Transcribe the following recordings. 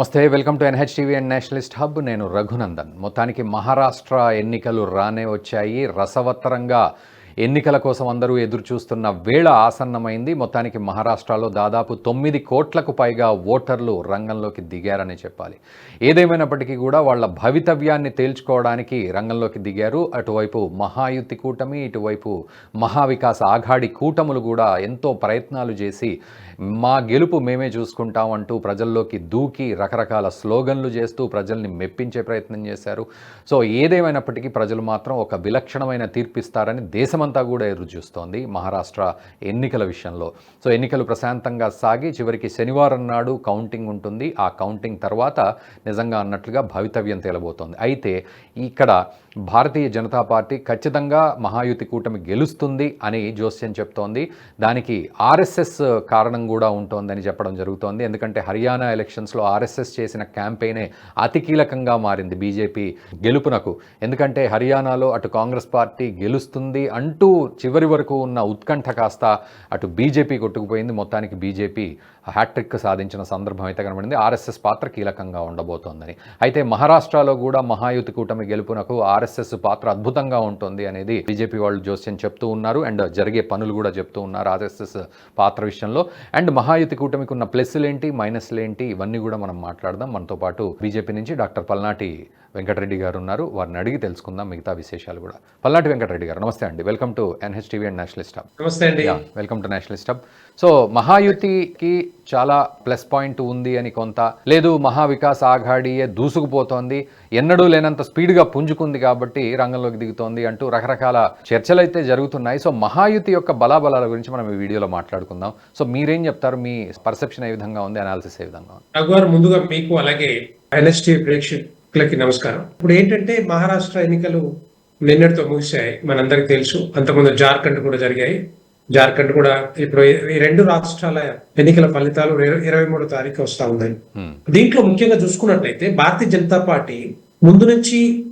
నమస్తే welcome to NH TV and nationalist hub. నేను రఘునందన్. మొత్తానికి మహారాష్ట్ర ఎన్నికలు రానే వచ్చాయి. రసవత్తరంగా ఎన్నికల కోసం అందరూ ఎదురు చూస్తున్న వేళ ఆసన్నమైంది. మొత్తానికి మహారాష్ట్రలో దాదాపు తొమ్మిది కోట్లకు పైగా ఓటర్లు రంగంలోకి దిగారని చెప్పాలి. ఏదేమైనప్పటికీ కూడా వాళ్ళ భవితవ్యాన్ని తేల్చుకోవడానికి రంగంలోకి దిగారు. అటువైపు మహాయుతి కూటమి ఇటువైపు మహావికాస్ ఆఘాడి కూటములు కూడా ఎంతో ప్రయత్నాలు చేసి మా గెలుపు మేమే చూసుకుంటాం అంటూ ప్రజల్లోకి దూకి రకరకాల స్లోగన్లు చేస్తూ ప్రజల్ని మెప్పించే ప్రయత్నం చేశారు. సో ఏదేమైనప్పటికీ ప్రజలు మాత్రం ఒక విలక్షణమైన తీర్పిస్తారని దేశమంతా కూడా ఎదురు చూస్తోంది మహారాష్ట్ర ఎన్నికల విషయంలో. సో ఎన్నికలు ప్రశాంతంగా సాగి చివరికి శనివారం నాడు కౌంటింగ్ ఉంటుంది. ఆ కౌంటింగ్ తర్వాత నిజంగా అన్నట్లుగా భవితవ్యం తేలబోతోంది. అయితే ఇక్కడ భారతీయ జనతా పార్టీ ఖచ్చితంగా మహాయుతి కూటమి గెలుస్తుంది అని జోస్యం చెప్తోంది. దానికి ఆర్ఎస్ఎస్ కారణం కూడా ఉంటోందని చెప్పడం జరుగుతోంది. ఎందుకంటే హర్యానా ఎలక్షన్స్లో ఆర్ఎస్ఎస్ చేసిన క్యాంపెయినే అతి కీలకంగా మారింది బీజేపీ గెలుపునకు. ఎందుకంటే హర్యానాలో అటు కాంగ్రెస్ పార్టీ గెలుస్తుంది అండ్ అంటూ చివరి వరకు ఉన్న ఉత్కంఠ కాస్త అటు బీజేపీ కొట్టుకుపోయింది. మొత్తానికి బీజేపీ హ్యాట్రిక్ సాధించిన సందర్భం అయితే కనబడింది. ఆర్ఎస్ఎస్ పాత్ర కీలకంగా ఉండబోతోందని. అయితే మహారాష్ట్రలో కూడా మహాయుతి కూటమి గెలుపునకు ఆర్ఎస్ఎస్ పాత్ర అద్భుతంగా ఉంటుంది అనేది బీజేపీ వాళ్ళు జోస్యం చెప్తూ ఉన్నారు. అండ్ జరిగే పనులు కూడా చెప్తూ ఉన్నారు ఆర్ఎస్ఎస్ పాత్ర విషయంలో. అండ్ మహాయుతి కూటమికి ఉన్న ప్లస్లు ఏంటి మైనస్లు ఏంటి ఇవన్నీ కూడా మనం మాట్లాడదాం. మనతో పాటు బీజేపీ నుంచి డాక్టర్ పల్నాటి వెంకటరెడ్డి గారు ఉన్నారు. వారిని అడిగి తెలుసుకుందాం మిగతా విశేషాలు కూడా. పల్నాటి వెంకటరెడ్డి గారు నమస్తే అండి. Welcome to NH TV and nationalist hub నమస్తే అండి. Welcome to nationalist hub so మహాయుతికి చాలా ప్లస్ పాయింట్ ఉంది అని కొంత లేదు మహావికాస్ ఆఘాడియే దూసుకుపోతోంది. ఎన్నడూ లేనంత స్పీడ్గా పుంజుకుంది కాబట్టి రంగంలోకి దిగుతోంది అంటూ రకరకాల చర్చలు అయితే జరుగుతున్నాయి. సో మహాయుతి యొక్క బలాబలాల గురించి మనం ఈ వీడియోలో మాట్లాడుకుందాం. సో మీరేం చెప్తారు? మీ పర్సెప్షన్ ఏ విధంగా ఉంది? అనాలిసిస్ ఏ విధంగా ఉంది? ముందుగా మీకు అలాగే ఎన్ఎస్టీ ప్రేక్షకులకి నమస్కారం. ఇప్పుడు ఏంటంటే మహారాష్ట్ర ఎన్నికలు నిన్నటితో ముగిశాయి. మనందరికి తెలుసు. అంతకుముందు జార్ఖండ్ కూడా జరిగాయి. జార్ఖండ్ కూడా ఇప్పుడు ఈ రెండు రాష్ట్రాల ఎన్నికల ఫలితాలు ఇర- ఇరవై మూడో తారీఖు వస్తా ఉన్నాయి. దీంట్లో ముఖ్యంగా చూసుకున్నట్లయితే భారతీయ జనతా పార్టీ ముందు నుంచి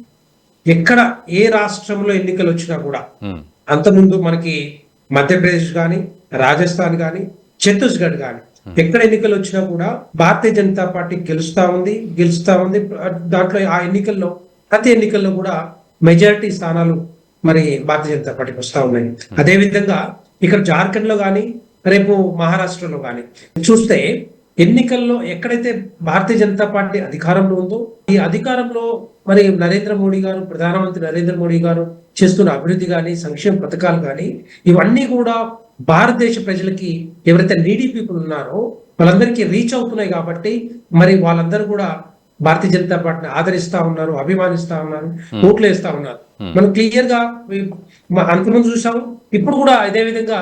ఎక్కడ ఏ రాష్ట్రంలో ఎన్నికలు వచ్చినా కూడా. అంతకుముందు మనకి మధ్యప్రదేశ్ కానీ రాజస్థాన్ కానీ ఛత్తీస్గఢ్ కానీ ఎక్కడ ఎన్నికలు వచ్చినా కూడా భారతీయ జనతా పార్టీ గెలుస్తా ఉంది గెలుస్తా ఉంది. దాంట్లో ఆ ఎన్నికల్లో ప్రతి ఎన్నికల్లో కూడా మెజారిటీ స్థానాలు మరి భారతీయ జనతా పార్టీకి వస్తా ఉన్నాయి. అదే విధంగా ఇక్కడ జార్ఖండ్లో కానీ రేపు మహారాష్ట్రలో కానీ చూస్తే ఎన్నికల్లో ఎక్కడైతే భారతీయ జనతా పార్టీ అధికారంలో ఉందో ఈ అధికారంలో మరి నరేంద్ర మోడీ గారు ప్రధానమంత్రి నరేంద్ర మోడీ గారు చేస్తున్న అభివృద్ధి కానీ సంక్షేమ పథకాలు కానీ ఇవన్నీ కూడా భారతదేశ ప్రజలకి ఎవరైతే నీడీ పీపుల్ ఉన్నారో వాళ్ళందరికీ రీచ్ అవుతున్నాయి కాబట్టి మరి వాళ్ళందరూ కూడా భారతీయ జనతా పార్టీని ఆదరిస్తా ఉన్నారు అభిమానిస్తా ఉన్నారు ఓట్లు వేస్తా ఉన్నారు. మనం క్లియర్గా అంతకుముందు చూసాము ఇప్పుడు కూడా అదే విధంగా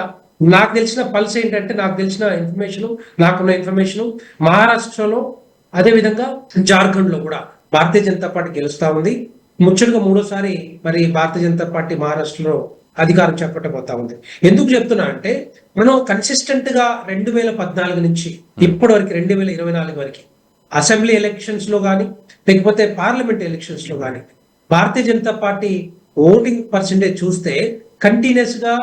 నాకు తెలిసిన పల్స్ ఏంటంటే నాకు తెలిసిన ఇన్ఫర్మేషన్ నాకున్న ఇన్ఫర్మేషన్ మహారాష్ట్రలో అదే విధంగా జార్ఖండ్లో కూడా భారతీయ జనతా పార్టీ గెలుస్తా ఉంది. ముచ్చటగా మూడోసారి మరి భారతీయ జనతా పార్టీ మహారాష్ట్రలో అధికారం చేపట్టబోతా ఉంది. ఎందుకు చెప్తున్నా అంటే మనం కన్సిస్టెంట్గా రెండు వేల పద్నాలుగు నుంచి ఇప్పటి వరకు రెండు వేల ఇరవై నాలుగు వరకు అసెంబ్లీ ఎలక్షన్స్లో కానీ లేకపోతే పార్లమెంట్ ఎలక్షన్స్లో కానీ Bharatiya Janata party voting percentage చూస్తే కంటిన్యూస్గా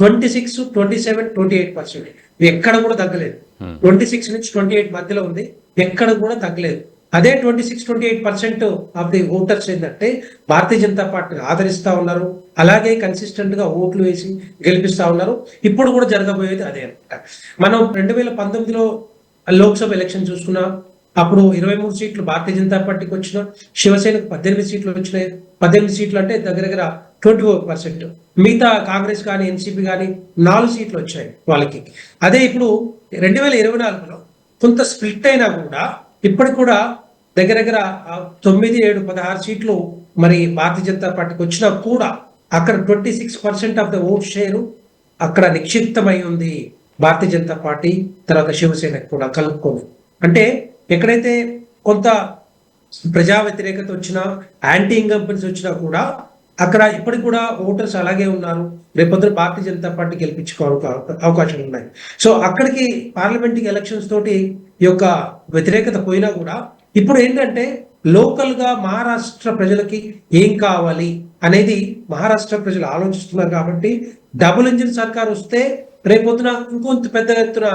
twenty six twenty seven twenty eight percent ఎక్కడ కూడా తగ్గలేదు. ట్వంటీ సిక్స్ నుంచి ట్వంటీ ఎయిట్ మధ్యలో ఉంది. ఎక్కడ కూడా తగ్గలేదు. అదే twenty six twenty eight percent of the voters ఏంటంటే భారతీయ జనతా పార్టీని ఆదరిస్తూ ఉన్నారు. అలాగే కన్సిస్టెంట్గా ఓట్లు వేసి గెలిపిస్తూ ఉన్నారు. ఇప్పుడు కూడా జరగబోయేది అదే అనమాట మనం రెండు వేల పంతొమ్మిదిలో లోక్సభ ఎలక్షన్ చూసుకున్నా. అప్పుడు ఇరవై మూడు సీట్లు భారతీయ జనతా పార్టీకి వచ్చిన శివసేనకు పద్దెనిమిది సీట్లు వచ్చినాయి. పద్దెనిమిది సీట్లు అంటే దగ్గర దగ్గర ట్వంటీ ఫోర్ పర్సెంట్. మిగతా కాంగ్రెస్ కానీ ఎన్సీపీ కానీ నాలుగు సీట్లు వచ్చాయి వాళ్ళకి. అదే ఇప్పుడు రెండు వేల ఇరవై నాలుగులో కొంత స్ప్లిట్ అయినా కూడా ఇప్పటికి కూడా దగ్గర దగ్గర తొమ్మిది ఏడు పదహారు సీట్లు మరి భారతీయ జనతా పార్టీకి వచ్చినా కూడా అక్కడ twenty six percent of the vote share అక్కడ నిక్షిప్తమై ఉంది భారతీయ జనతా పార్టీ తర్వాత శివసేన కూడా కలుపుకొని. అంటే ఎక్కడైతే కొంత ప్రజా వ్యతిరేకత వచ్చినా యాంటీ ఇన్కంపెన్స్ వచ్చినా కూడా అక్కడ ఇప్పటికి కూడా ఓటర్స్ అలాగే ఉన్నారు. రేపొద్దున భారతీయ జనతా పార్టీ గెలిపించుకో అవకాశాలు ఉన్నాయి. సో అక్కడికి పార్లమెంటరీ ఎలక్షన్స్ తోటి ఈ యొక్క వ్యతిరేకత పోయినా కూడా ఇప్పుడు ఏంటంటే లోకల్గా మహారాష్ట్ర ప్రజలకి ఏం కావాలి అనేది మహారాష్ట్ర ప్రజలు ఆలోచిస్తున్నారు కాబట్టి డబుల్ ఇంజిన్ సర్కార్ వస్తే రేపొద్దున ఇంకొంత పెద్ద ఎత్తున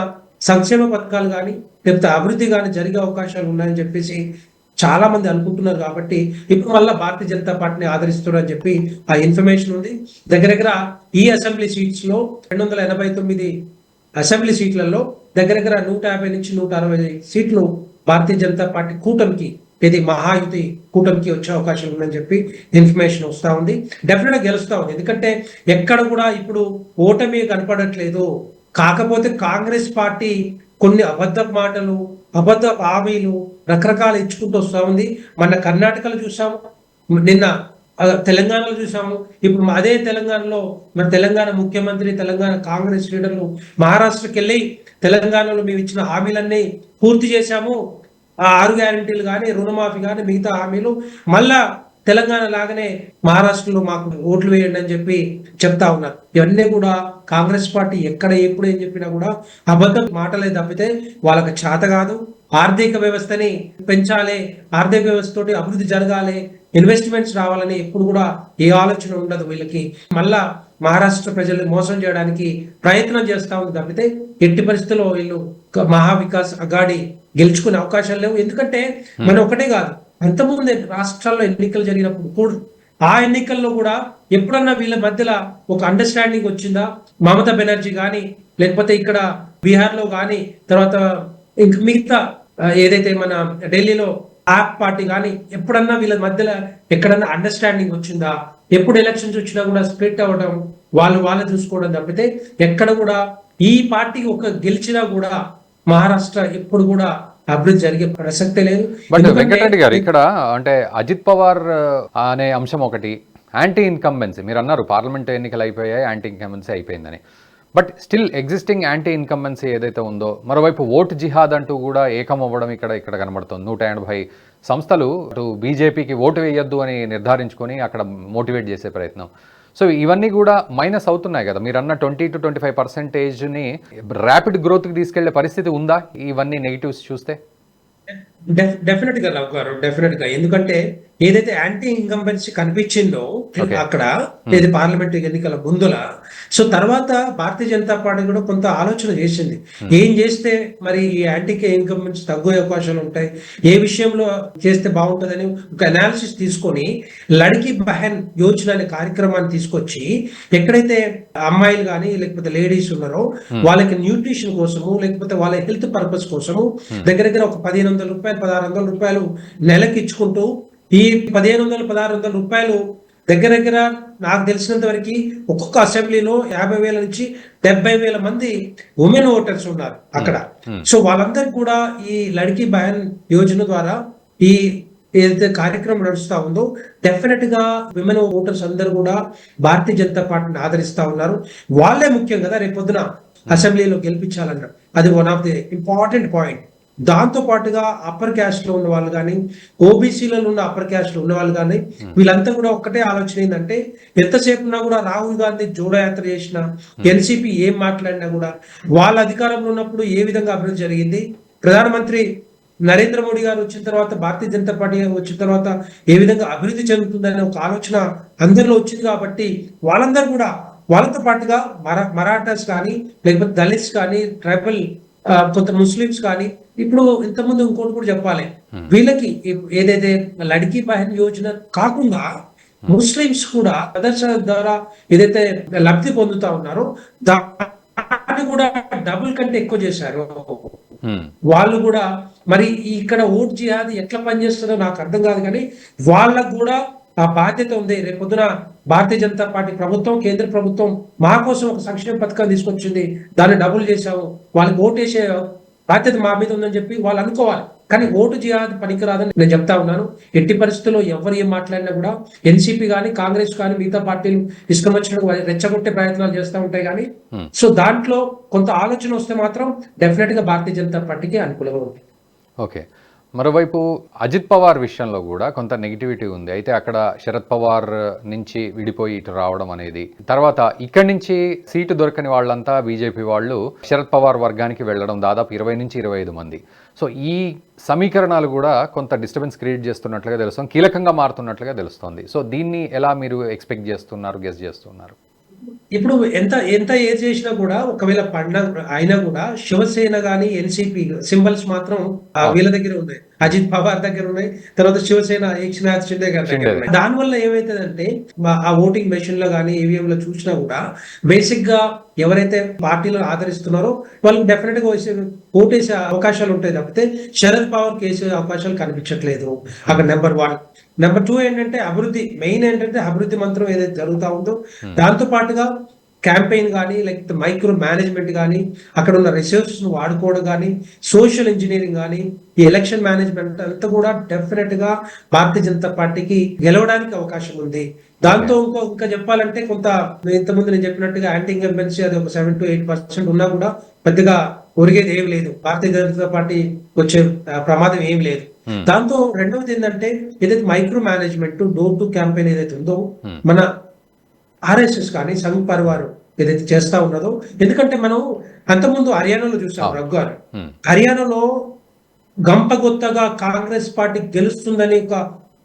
సంక్షేమ పథకాలు కానీ లేకపోతే అభివృద్ధి కానీ జరిగే అవకాశాలు ఉన్నాయని చెప్పేసి చాలా మంది అనుకుంటున్నారు కాబట్టి ఇప్పుడు మళ్ళీ భారతీయ జనతా పార్టీని ఆదరిస్తున్నారు అని చెప్పి ఆ ఇన్ఫర్మేషన్ ఉంది. దగ్గర దగ్గర ఈ అసెంబ్లీ సీట్స్లో రెండు వందల ఎనభై తొమ్మిది అసెంబ్లీ సీట్లలో దగ్గర దగ్గర నూట యాభై నుంచి నూట అరవై సీట్లు భారతీయ జనతా పార్టీ కూటమికి ఇది మహాయుతి కూటమికి వచ్చే అవకాశం ఉందని చెప్పి ఇన్ఫర్మేషన్ వస్తూ ఉంది. డెఫినెట్గా గెలుస్తూ ఉంది. ఎందుకంటే ఎక్కడ కూడా ఇప్పుడు ఓటమి కనపడట్లేదు. కాకపోతే కాంగ్రెస్ పార్టీ కొన్ని అబద్ధ మాటలు అబద్ధ హామీలు రకరకాలు ఇచ్చుకుంటూ వస్తూ ఉంది. మన కర్ణాటకలో చూసాము. నిన్న తెలంగాణలో చూసాము. ఇప్పుడు అదే తెలంగాణలో మన తెలంగాణ ముఖ్యమంత్రి తెలంగాణ కాంగ్రెస్ లీడర్లు మహారాష్ట్రకి వెళ్ళి తెలంగాణలో మేము ఇచ్చిన హామీలన్నీ పూర్తి చేశాము. ఆ ఆరు గ్యారంటీలు కానీ రుణమాఫీ కానీ మిగతా హామీలు మళ్ళా తెలంగాణ లాగానే మహారాష్ట్రలో మాకు ఓట్లు వేయండి అని చెప్పి చెప్తా ఉన్నారు. ఇవన్నీ కూడా కాంగ్రెస్ పార్టీ ఎక్కడ ఎప్పుడు ఏం చెప్పినా కూడా అబద్ధం మాటలే తప్పితే వాళ్ళకి చేత కాదు. ఆర్థిక వ్యవస్థని పెంచాలి ఆర్థిక వ్యవస్థ తోటి అభివృద్ధి జరగాలి ఇన్వెస్ట్మెంట్స్ రావాలని ఎప్పుడు కూడా ఏ ఆలోచన ఉండదు వీళ్ళకి. మళ్ళా మహారాష్ట్ర ప్రజల్ని మోసం చేయడానికి ప్రయత్నం చేస్తా ఉంది తప్పితే ఎట్టి పరిస్థితుల్లో వీళ్ళు మహావికాస్ అగాడి గెలుచుకునే అవకాశాలు లేవు. ఎందుకంటే మనం ఒకటే కాదు అంతకుముందు రాష్ట్రాల్లో ఎన్నికలు జరిగినప్పుడు కూడా ఆ ఎన్నికల్లో కూడా ఎప్పుడన్నా వీళ్ళ మధ్యలో ఒక అండర్స్టాండింగ్ వచ్చిందా? మమతా బెనర్జీ కానీ లేకపోతే ఇక్కడ బీహార్లో కానీ తర్వాత ఇంక మిగతా ఏదైతే మన ఢిల్లీలో ఆప్ పార్టీ కానీ ఎప్పుడన్నా వీళ్ళ మధ్యలో ఎక్కడన్నా అండర్స్టాండింగ్ వచ్చిందా? ఎప్పుడు ఎలక్షన్స్ వచ్చినా కూడా స్ప్లిట్ అవ్వడం వాళ్ళు వాళ్ళే చూసుకోవడం తప్పితే ఎక్కడ కూడా ఈ పార్టీ ఒక గెలిచినా కూడా మహారాష్ట్ర ఎప్పుడు కూడా అభివృద్ధి జరిగే ప్రసక్తే లేదు. బట్ వెంకటరెడ్డి గారు ఇక్కడ అంటే అజిత్ పవార్ అనే అంశం ఒకటి యాంటీ ఇన్కంబెన్సీ మీరు అన్నారు పార్లమెంట్ ఎన్నికలు అయిపోయాయి యాంటీ ఇన్కంబెన్సీ అయిపోయిందని. But still existing anti incumbency ఏదైతే ఉందో మరోవైపు ఓట్ జిహాద్ అంటూ కూడా ఏకం అవ్వడం ఇక్కడ ఇక్కడ కనబడుతుంది. నూట ఎనభై సంస్థలు అటు బీజేపీకి ఓటు వేయొద్దు అని నిర్ధారించుకొని అక్కడ మోటివేట్ చేసే ప్రయత్నం. సో ఇవన్నీ కూడా మైనస్ అవుతున్నాయి కదా. మీరు అన్న ట్వంటీ టు ట్వంటీ ఫైవ్ పర్సెంటేజ్ని ర్యాపిడ్ గ్రోత్కి తీసుకెళ్ళే పరిస్థితి ఉందా? ఇవన్నీ నెగిటివ్స్ చూస్తే? డెఫినెట్గా రావు గారు డెఫినెట్గా. ఎందుకంటే ఏదైతే యాంటీ ఇన్కంబెన్సీ కనిపించిందో. అక్కడ ఏది పార్లమెంట్ ఎన్నికల ముందుల సో తర్వాత భారతీయ జనతా పార్టీ కూడా కొంత ఆలోచన చేసింది. ఏం చేస్తే మరి ఈ యాంటీ ఇన్కంబెన్సీ తగ్గే అవకాశాలు ఉంటాయి? ఏ విషయంలో చేస్తే బాగుంటుందని ఒక అనాలిసిస్ తీసుకొని లడికి బహన్ యోజన అనే కార్యక్రమాన్ని తీసుకొచ్చి ఎక్కడైతే అమ్మాయిలు కానీ లేకపోతే లేడీస్ ఉన్నారో వాళ్ళకి న్యూట్రిషన్ కోసము లేకపోతే వాళ్ళ హెల్త్ పర్పస్ కోసము దగ్గర దగ్గర ఒక పదిహేను వందల రూపాయలు పదహారు వందల రూపాయలు నెలకి ఇచ్చుకుంటూ ఈ పదిహేను వందల పదహారు వందల రూపాయలు దగ్గర దగ్గర నాకు తెలిసినంత వరకు ఒక్కొక్క అసెంబ్లీలో యాభై వేల నుంచి డెబ్బై వేల మంది ఉమెన్ ఓటర్స్ ఉన్నారు అక్కడ. సో వాళ్ళందరికీ కూడా ఈ లడికి బయాన్ యోజన ద్వారా ఈ ఏదైతే కార్యక్రమం నడుస్తా ఉందో డెఫినెట్గా విమెన్ ఓటర్స్ అందరూ కూడా భారతీయ జనతా పార్టీని ఆదరిస్తా ఉన్నారు. వాళ్ళే ముఖ్యం కదా రేపొద్దున అసెంబ్లీలో గెలిపించాలన్నారు అది one of the important point దాంతో పాటుగా అప్పర్ క్యాస్ట్లో ఉన్న వాళ్ళు కానీ ఓబీసీలలో ఉన్న అప్పర్ క్యాస్ట్లో ఉన్న వాళ్ళు కానీ వీళ్ళంతా కూడా ఒక్కటే ఆలోచన ఏంటంటే ఎంతసేపు ఉన్నా కూడా రాహుల్ గాంధీ జోడో యాత్ర చేసిన ఎన్సీపీ ఏం మాట్లాడినా కూడా వాళ్ళ అధికారంలో ఉన్నప్పుడు ఏ విధంగా అభివృద్ధి జరిగింది ప్రధానమంత్రి నరేంద్ర మోడీ గారు వచ్చిన తర్వాత భారతీయ జనతా పార్టీ వచ్చిన తర్వాత ఏ విధంగా అభివృద్ధి చెందుతుందనే ఒక ఆలోచన అందరిలో వచ్చింది కాబట్టి వాళ్ళందరూ కూడా వాళ్ళతో పాటుగా మరా మరాఠాస్ కానీ లేకపోతే దళిత్స్ కానీ ట్రైబల్ కొంత ముస్లిమ్స్ కానీ ఇప్పుడు ఇంతకుముందు ఇంకోటి కూడా చెప్పాలి వీళ్ళకి ఏదైతే లడికి బహన్ యోజన కాకుండా ముస్లిమ్స్ కూడా ప్రదర్శన ద్వారా ఏదైతే లబ్ధి పొందుతా ఉన్నారో దాన్ని కూడా డబుల్ కంటే ఎక్కువ చేశారు. వాళ్ళు కూడా మరి ఇక్కడ ఓట్ జిహాద్ ఎట్లా పనిచేస్తుందో నాకు అర్థం కాదు కానీ వాళ్ళకు కూడా ఆ బాధ్యత ఉంది. రేపొద్దున భారతీయ జనతా పార్టీ ప్రభుత్వం కేంద్ర ప్రభుత్వం మా కోసం ఒక సంక్షేమ పథకం తీసుకొచ్చింది. దాన్ని డబుల్ చేశాము. వాళ్ళకి ఓటు వేసే బాధ్యత మా మీద ఉందని చెప్పి వాళ్ళు అనుకోవాలి. కానీ ఓటు జిహాద్ పనికిరాదని నేను చెప్తా ఉన్నాను. ఎట్టి పరిస్థితుల్లో ఎవరు ఏం మాట్లాడినా కూడా ఎన్సీపీ కానీ కాంగ్రెస్ కానీ మిగతా పార్టీలు ఇష్టం వచ్చినట్టు రెచ్చగొట్టే ప్రయత్నాలు చేస్తూ ఉంటాయి కానీ సో దాంట్లో కొంత ఆలోచన వస్తే మాత్రం డెఫినెట్గా భారతీయ జనతా పార్టీకి అనుకూలంగా ఉంటుంది. ఓకే మరోవైపు అజిత్ పవార్ విషయంలో కూడా కొంత నెగిటివిటీ ఉంది. అయితే అక్కడ శరద్ పవార్ నుంచి విడిపోయి ఇటు రావడం అనేది. తర్వాత ఇక్కడి నుంచి సీటు దొరకని వాళ్ళంతా బీజేపీ వాళ్ళు శరద్ పవార్ వర్గానికి వెళ్ళడం దాదాపు ఇరవై నుంచి ఇరవై ఐదు మంది. సో ఈ సమీకరణాలు కూడా కొంత డిస్టర్బెన్స్ క్రియేట్ చేస్తున్నట్లుగా తెలుస్తుంది. కీలకంగా మారుతున్నట్లుగా తెలుస్తోంది. సో దీన్ని ఎలా మీరు ఎక్స్పెక్ట్ చేస్తున్నారు గెస్ చేస్తున్నారు? ఇప్పుడు ఎంత ఎంత ఏది చేసినా కూడా ఒకవేళ పండగ అయినా కూడా శివసేన గాని ఎన్సిపి సింబల్స్ మాత్రం వీళ్ళ దగ్గర ఉన్నాయి అజిత్ పవార్ దగ్గర ఉన్నాయి. తర్వాత శివసేన ఏక్నాథ్ షిండే గారి దగ్గర. ఉన్నాయి. దాని వల్ల ఏమైతుందంటే ఆ ఓటింగ్ మెషిన్లో కానీ ఈవీఎం లో చూసినా కూడా బేసిక్గా ఎవరైతే పార్టీలను ఆదరిస్తున్నారో వాళ్ళకి డెఫినెట్గా వేసే ఓటేసే అవకాశాలు ఉంటాయి తప్పితే శరద్ పవార్ కేసే అవకాశాలు కనిపించట్లేదు. అక్కడ నెంబర్ వన్ నెంబర్ టూ ఏంటంటే అభివృద్ధి. మెయిన్ ఏంటంటే అభివృద్ధి మంత్రం ఏదైతే జరుగుతా ఉందో దాంతో పాటుగా క్యాంపెయిన్ కానీ లేకపోతే మైక్రో మేనేజ్మెంట్ కానీ అక్కడ ఉన్న రిసోర్సెస్ వాడుకోవడం కానీ సోషల్ ఇంజనీరింగ్ కానీ ఈ ఎలక్షన్ మేనేజ్మెంట్ అంతా కూడా డెఫినెట్గా భారతీయ జనతా పార్టీకి గెలవడానికి అవకాశం ఉంది. దాంతో ఇంకో ఇంకా చెప్పాలంటే కొంత ఇంతకుముందు నేను చెప్పినట్టుగా యాంటీ ఇన్కంబెన్సీ అది ఒక సెవెన్ టు ఎయిట్ పర్సెంట్ ఉన్నా కూడా పెద్దగా ఒరిగేది ఏం లేదు. భారతీయ జనతా పార్టీ వచ్చే ప్రమాదం ఏం లేదు. Hmm. దాంతో రెండవది ఏంటంటే ఏదైతే micro management door to campaign ఏదైతే ఉందో Hmm. మన ఆర్ఎస్ఎస్ కానీ సంఘ్ పరివార్ ఏదైతే చేస్తా ఉన్నదో ఎందుకంటే మనం అంతకుముందు హర్యానాలో చూసాం అవును. రఘు గారు. ఉమ్, హర్యానాలో గంపగొత్తగా కాంగ్రెస్ పార్టీ గెలుస్తుందని ఒక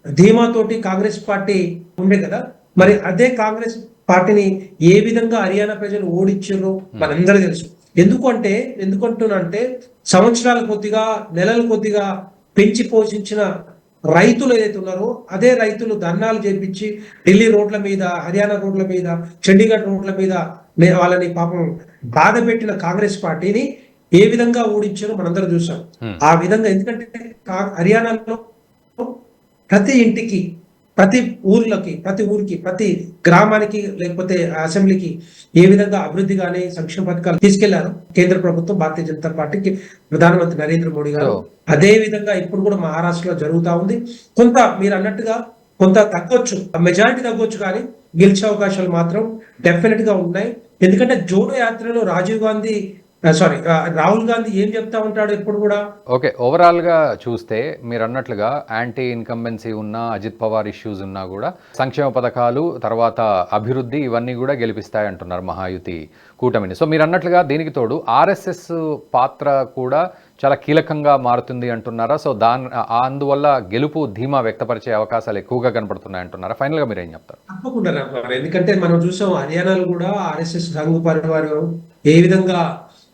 ధీమాతోటి కాంగ్రెస్ పార్టీ ఉండే కదా మరి అదే కాంగ్రెస్ పార్టీని ఏ విధంగా హర్యానా ప్రజలు ఓడించారో మనందరూ తెలుసు. ఎందుకు అంటే ఎందుకంటున్నా అంటే సంవత్సరాల కొద్దిగా నెలల కొద్దిగా పెంచి పోషించిన రైతులు ఏదైతే ఉన్నారో అదే రైతులు ధర్నాలు చేపించి ఢిల్లీ రోడ్ల మీద హర్యానా రోడ్ల మీద చండీగఢ్ రోడ్ల మీద వాళ్ళని పాపం బాధ పెట్టిన కాంగ్రెస్ పార్టీని ఏ విధంగా ఓడించారో మనందరం చూసాం. ఆ విధంగా ఎందుకంటే హర్యానాలో ప్రతి ఇంటికి ప్రతి ఊర్లకి ప్రతి ఊరికి ప్రతి గ్రామానికి లేకపోతే అసెంబ్లీకి ఏ విధంగా అభివృద్ధి కానీ సంక్షేమ పథకాలు తీసుకెళ్ళారు కేంద్ర ప్రభుత్వం భారతీయ జనతా పార్టీకి ప్రధానమంత్రి నరేంద్ర మోడీ గారు. అదే విధంగా ఇప్పుడు కూడా మహారాష్ట్రలో జరుగుతా ఉంది. కొంత మీరు అన్నట్టుగా కొంత తగ్గొచ్చు మెజారిటీ తగ్గొచ్చు కానీ గెలిచే అవకాశాలు మాత్రం డెఫినెట్గా ఉన్నాయి. ఎందుకంటే జోడో యాత్రలో రాజీవ్ గాంధీ సారీ రాహుల్ గాంధీ ఏం చెప్తా ఉంటాడు ఎప్పుడు కూడా? ఓకే ఓవరాల్గా చూస్తే మీరు అన్నట్లుగా యాంటీ ఇన్కంబెన్సీ ఉన్న అజిత్ పవార్ ఇష్యూస్ ఉన్నా కూడా సంక్షేమ పథకాలు తర్వాత అభివృద్ధి ఇవన్నీ కూడా గెలిపిస్తాయి అంటున్నారు మహాయుతి కూటమిని. సో మీరు అన్నట్లుగా దీనికి తోడు ఆర్ఎస్ఎస్ పాత్ర కూడా చాలా కీలకంగా మారుతుంది అంటున్నారా? సో దాని అందువల్ల గెలుపు ధీమా వ్యక్తపరిచే అవకాశాలు ఎక్కువగా కనపడుతున్నాయి అంటున్నారా? ఫైనల్గా మీరు ఏం చెప్తారు? తప్పకుండా. ఎందుకంటే మనం చూసాం హర్యానాలో కూడా ఆర్ఎస్ఎస్ పరివారం ఏ విధంగా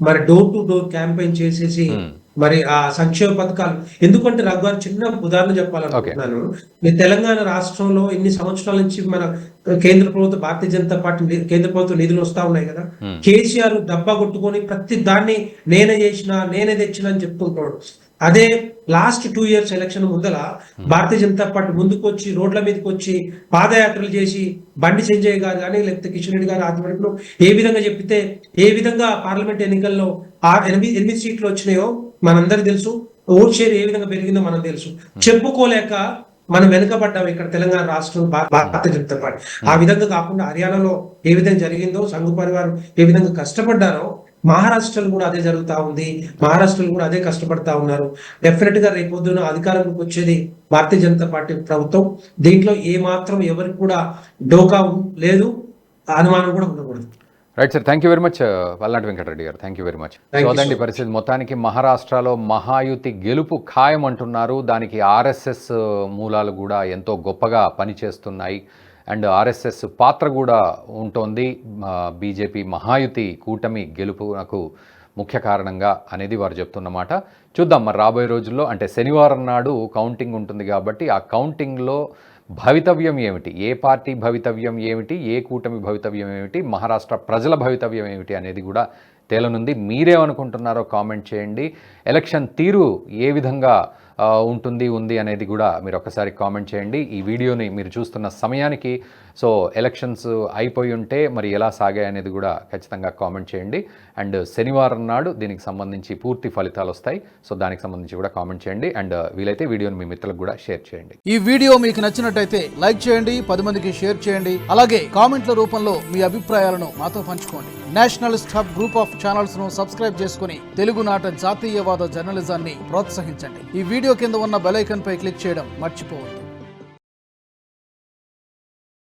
మరి డోర్ టు డోర్ క్యాంపెయిన్ చేసేసి Hmm. మరి ఆ సంక్షేమ పథకాలు. ఎందుకంటే రఘు గారు చిన్న ఉదాహరణ చెప్పాలనుకుంటున్నాను. మీ తెలంగాణ రాష్ట్రంలో ఎన్ని సంవత్సరాల నుంచి మన కేంద్ర ప్రభుత్వం భారతీయ జనతా పార్టీ కేంద్ర ప్రభుత్వం నిధులు వస్తా ఉన్నాయి కదా. Hmm. కేసీఆర్ డబ్బా కొట్టుకొని ప్రతి దాన్ని నేనే చేసిన నేనే తెచ్చిన అని చెప్తుంటాడు. అదే లాస్ట్ టూ ఇయర్స్ ఎలక్షన్ ముందల భారతీయ జనతా పార్టీ ముందుకు వచ్చి రోడ్ల మీదకి వచ్చి పాదయాత్రలు చేసి బండి సంజయ్ గారు కానీ లేకపోతే కిషన్ రెడ్డి గారు ఆధ్వర్యంలో ఏ విధంగా చెప్పితే ఏ విధంగా పార్లమెంట్ ఎన్నికల్లో ఆ ఎనిమిది ఎనిమిది సీట్లు వచ్చినాయో మనందరికి తెలుసు. ఓట్ షేర్ ఏ విధంగా పెరిగిందో మనం తెలుసు. చెప్పుకోలేక మనం వెనుకబడ్డాం ఇక్కడ తెలంగాణ రాష్ట్రం భారతీయ జనతా పార్టీ. ఆ విధంగా కాకుండా హర్యానాలో ఏ విధంగా జరిగిందో సంఘ పరివారం ఏ విధంగా కష్టపడ్డారో మహారాష్ట్రలో కూడా అదే జరుగుతా ఉంది. మహారాష్ట్రలో కూడా అదే కష్టపడతా ఉన్నారు. డెఫినెట్గా రేపు పొద్దున అధికారంలోకి వచ్చేది భారతీయ జనతా పార్టీ ప్రభుత్వం. దీంట్లో ఏ మాత్రం ఎవరికి కూడా డోకా లేదు. అనుమానం కూడా ఉండకూడదు. Right sir thank you very much Palnati Venkatareddy గారు. థ్యాంక్ యూ వెరీ మచ్ చూడండి పరిస్థితి. మొత్తానికి మహారాష్ట్రలో మహాయుతి గెలుపు ఖాయం అంటున్నారు దానికి ఆర్ఎస్ఎస్ మూలాలు కూడా ఎంతో గొప్పగా పనిచేస్తున్నాయి. అండ్ ఆర్ఎస్ఎస్ పాత్ర కూడా ఉంటుంది. బీజేపీ మహాయుతి కూటమి గెలుపునకు ముఖ్య కారణంగా అనేది వారు చెప్తున్నమాట. చూద్దాం మరి రాబోయే రోజుల్లో అంటే శనివారం నాడు కౌంటింగ్ ఉంటుంది కాబట్టి ఆ కౌంటింగ్లో భవితవ్యం ఏమిటి? ఏ పార్టీ భవితవ్యం ఏమిటి? ఏ కూటమి భవితవ్యం ఏమిటి? మహారాష్ట్ర ప్రజల భవితవ్యం ఏమిటి అనేది కూడా తేలనుంది. మీరేమనుకుంటున్నారో కామెంట్ చేయండి. ఎలక్షన్ తీరు ఏ విధంగా ఉంటుంది ఉంది అనేది కూడా మీరు ఒకసారి కామెంట్ చేయండి. ఈ వీడియోని మీరు చూస్తున్న సమయానికి సో ఎలక్షన్స్ అయిపోయి ఉంటే మరి ఎలా సాగాయి అనేది కూడా ఖచ్చితంగా కామెంట్ చేయండి. అండ్ శనివారం నాడు దీనికి సంబంధించి పూర్తి ఫలితాలు వస్తాయి. సో దానికి సంబంధించి కూడా కామెంట్ చేయండి. అండ్ వీలైతే వీడియోని మీ మిత్రులకు కూడా షేర్ చేయండి. ఈ వీడియో మీకు నచ్చినట్టయితే లైక్ చేయండి పది మందికి షేర్ చేయండి. అలాగే కామెంట్ల రూపంలో మీ అభిప్రాయాలను మాతో పంచుకోండి. నేషనల్ హబ్ గ్రూప్ ఆఫ్ ఛానల్స్ను సబ్స్క్రైబ్ చేసుకుని తెలుగునాట జాతీయవాద జర్నలిజాన్ని ప్రోత్సహించండి. ఈ వీడియో కింద ఉన్న బెలైకన్ పై క్లిక్ చేయడం మర్చిపోవద్దు.